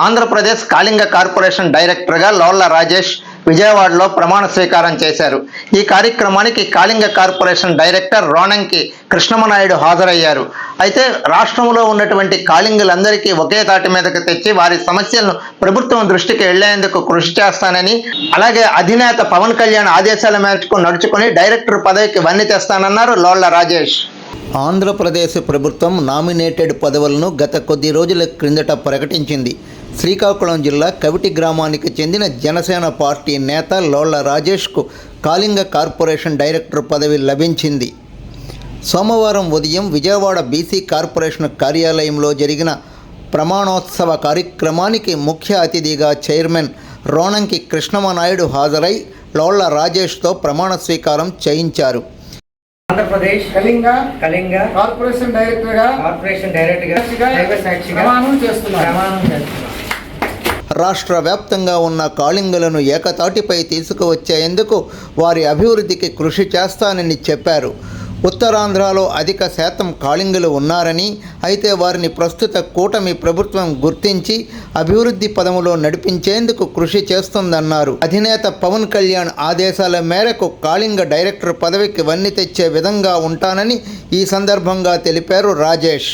Andhra Pradesh Kalinga corporation డైరెక్టర్గా లోళ్ళ రాజేష్ విజయవాడలో ప్రమాణ స్వీకారం చేశారు. ఈ కార్యక్రమానికి కాళింగ కార్పొరేషన్ డైరెక్టర్ రోణంకి కృష్ణమనాయుడు హాజరయ్యారు. అయితే రాష్ట్రంలో ఉన్నటువంటి కాళింగులందరికీ ఒకే తాటి మీదకి తెచ్చి వారి సమస్యలను ప్రభుత్వం దృష్టికి వెళ్ళేందుకు కృషి చేస్తానని అలాగే అధినేత పవన్ కళ్యాణ్ ఆదేశాల మేరకు నడుచుకుని డైరెక్టర్ పదవికి వన్నీ తెస్తానన్నారు లోళ్ళ రాజేష్. ఆంధ్రప్రదేశ్ ప్రభుత్వం నామినేటెడ్ పదవులను గత కొద్ది రోజుల క్రిందట ప్రకటించింది. శ్రీకాకుళం జిల్లా కవిటి గ్రామానికి చెందిన జనసేన పార్టీ నేత లోళ్ళ రాజేష్కు కాళింగ కార్పొరేషన్ డైరెక్టర్ పదవి లభించింది. సోమవారం ఉదయం విజయవాడ బీసీ కార్పొరేషన్ కార్యాలయంలో జరిగిన ప్రమాణోత్సవ కార్యక్రమానికి ముఖ్య అతిథిగా చైర్మన్ రోణంకి కృష్ణమనాయుడు హాజరై లోళ్ళ రాజేష్తో ప్రమాణ స్వీకారం చేయించారు. ఆంధ్రప్రదేశ్ కళింగ కళింగ కార్పొరేషన్ డైరెక్టర్గా కార్పొరేషన్ డైరెక్టర్గా సాక్షిగా దైవ సాక్షిగా ప్రమాణం చేస్తున్నారు. ప్రమాణం రాష్ట్ర వ్యాప్తంగా ఉన్న కాళింగులను ఏకతాటిపై తీసుకువచ్చేందుకు వారి అభివృద్ధికి కృషి చేస్తానని చెప్పారు. ఉత్తరాంధ్రలో అధిక శాతం కాళింగులు ఉన్నారని అయితే వారిని ప్రస్తుత కూటమి ప్రభుత్వం గుర్తించి అభివృద్ధి పదములో నడిపించేందుకు కృషి చేస్తుందన్నారు. అధినేత పవన్ కళ్యాణ్ ఆదేశాల మేరకు కాళింగ డైరెక్టర్ పదవికి వన్ని తెచ్చే విధంగా ఉంటానని ఈ సందర్భంగా తెలిపారు రాజేష్.